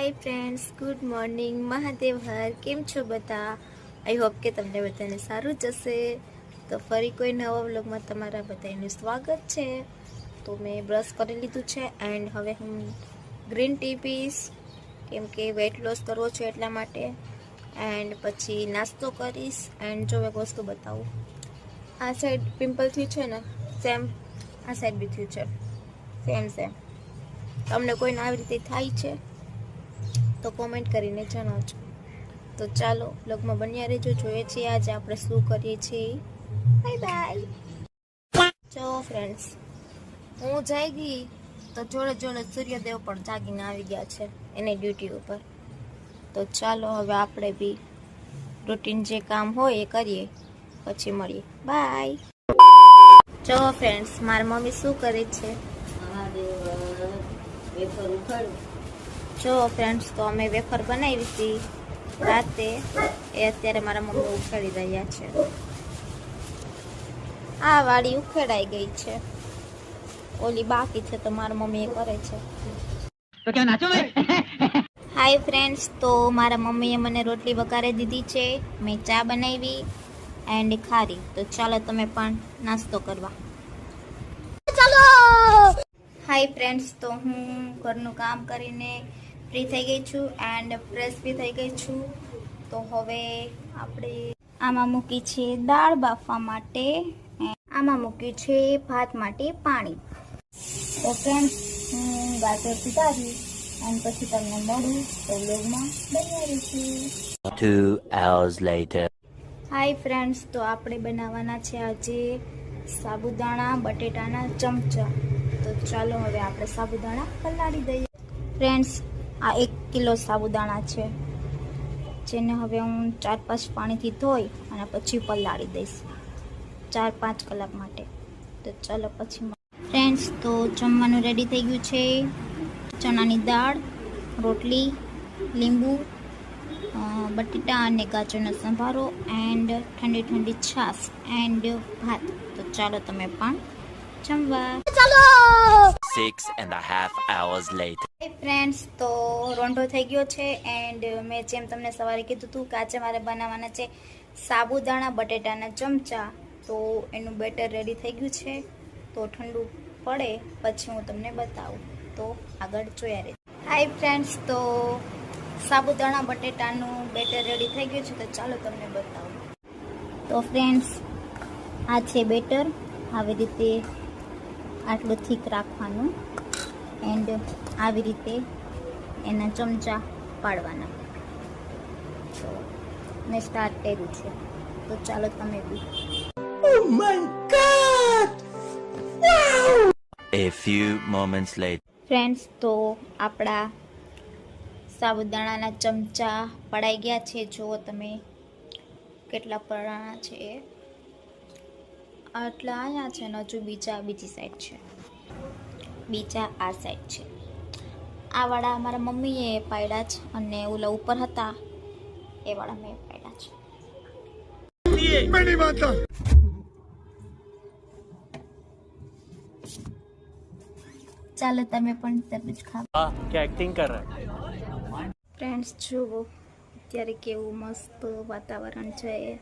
Hi friends good morning Mahadev Har કેમ છો બધા આઈ હોપ કે તમને બધાને સારું જશે તો ફરી કોઈ નવા વ્લોગમાં તમારા બધાનું સ્વાગત છે તો મેં બ્રશ કરી લીધું છે એન્ડ હવે હું ગ્રીન ટી પીશ કેમ કે વેટ લોસ કરવો છે એટલા માટે એન્ડ પછી નાસ્તો કરીશ એન્ડ જો એક વસ્તુ બતાવું આ સાઈડ પિમ્પલ થયું છે ને સેમ આ સાઈડ બી થયું છે સેમ સેમ તમને કોઈને આવી રીતે થાય છે તો કોમેન્ટ કરીને જણાવજો. તો ચાલો બ્લોગમાં બન્યા રહેજો. જોઈએ છીએ આજે આપણે શું કરીએ છીએ. બાય બાય જો ફ્રેન્ડ્સ હું જઈ ગઈ તો જોડે જોડે સૂર્યદેવ પણ જાગીને આવી ગયા છે એની ડ્યુટી ઉપર. તો ચાલો હવે આપણે બી રૂટીન જે કામ હોય એ કરીએ, પછી મળીએ. બાય જો ફ્રેન્ડ્સ મારી મમ્મી શું કરે છે? જુઓ ફ્રેન્ડ્સ તો અમે વેફર બનાવી હતી. રાતે એ અત્યારે મારા મમ્મી ઉખેડી રહ્યા છે. આ વાડી ઉખેડાઈ ગઈ છે. ઓલી બાકી છે તો મારા મમ્મી કરે છે. હાય ફ્રેન્ડ્સ તો મારા મમ્મીએ મને રોટલી વઘારી દીધી છે. મેં ચા બનાવી એન્ડ ખારી. તો ચાલો તમે પણ નાસ્તો કરવા. હાય ફ્રેન્ડ્સ તો હું ઘરનું કામ કરીને ફ્રી થઈ ગઈ છું એન્ડ ફ્રેશ બી થઈ ગઈ છું. તો હવે આપણે આમાં મૂકી છે દાળ બાફવા માટે આમાં મૂક્યું છે ભાત માટે પાણી. તો ફ્રેન્ડ્સ હું ગાજર સુધારી અને પછી તમને મળું તો વ્લોગમાં બનાવી છું Two hours later. Hi friends તો આપણે બનાવવાના છે આજે સાબુદાણા બટેટાના ચમચા. તો ચાલો હવે આપણે સાબુદાણા પલાળી દઈએ. ફ્રેન્ડ્સ આ એક કિલો સાબુદાણા છે, જેને હવે હું ચાર પાંચ પાણીથી ધોઈ અને પછી પલાળી દઈશ. ચાર પાંચ કલાક માટે. તો ચાલો પછી ફ્રેન્ડ્સ તો જમવાનું રેડી થઈ ગયું છે. ચણાની દાળ, રોટલી, લીંબુ બટેટા અને ગાજરનો સંભારો એન્ડ ઠંડી ઠંડી છાશ એન્ડ ભાત. તો ચાલો તમે પણ જમવા. Six and a half hours later. Friends તો રોંઢો થઈ ગયો છે એન્ડ મેં જેમ તમને સવારે કીધું હતું કે આજે મારે બનાવવાના છે સાબુદાણા બટેટાના ચમચા. તો એનું બેટર રેડી થઈ ગયું છે. તો ઠંડુ પડે, પછી હું તમને બતાવું. તો આગળ જોયા રહે હાય ફ્રેન્ડ્સ તો સાબુદાણા, બટેટાનું બેટર રેડી થઈ ગયું છે, તો ચાલો તમને બતાવું. તો ફ્રેન્ડ્સ આ છે બેટર. આવી રીતે આટલું થીક રાખવાનું એન્ડ આવી રીતે એના ચમચા પાડવાના. તો મેં સ્ટાર્ટ કર્યું છે. તો ચાલો તમે બી. A few moments later. Friends તો આપણા સાબુદાણાના ચમચા પડાઈ ગયા છે. જુઓ તમે કેટલા પડાણા છે. એ આટલા અહીંયા છે ને હજુ બીજા બીજી સાઈડ છે. બીજા આ સાઈડ છે. આ વાળા મારા મમ્મીએ પાડ્યા છે અને ઓલા ઉપર હતા. એ વાળા મેં પાડ્યા છે. ચાલો તમે પણ તરબૂજ ખાઓ કે એક્ટિંગ કર? ફ્રેન્ડ્સ જુઓ. અત્યારે કેવું મસ્ત વાતાવરણ છે.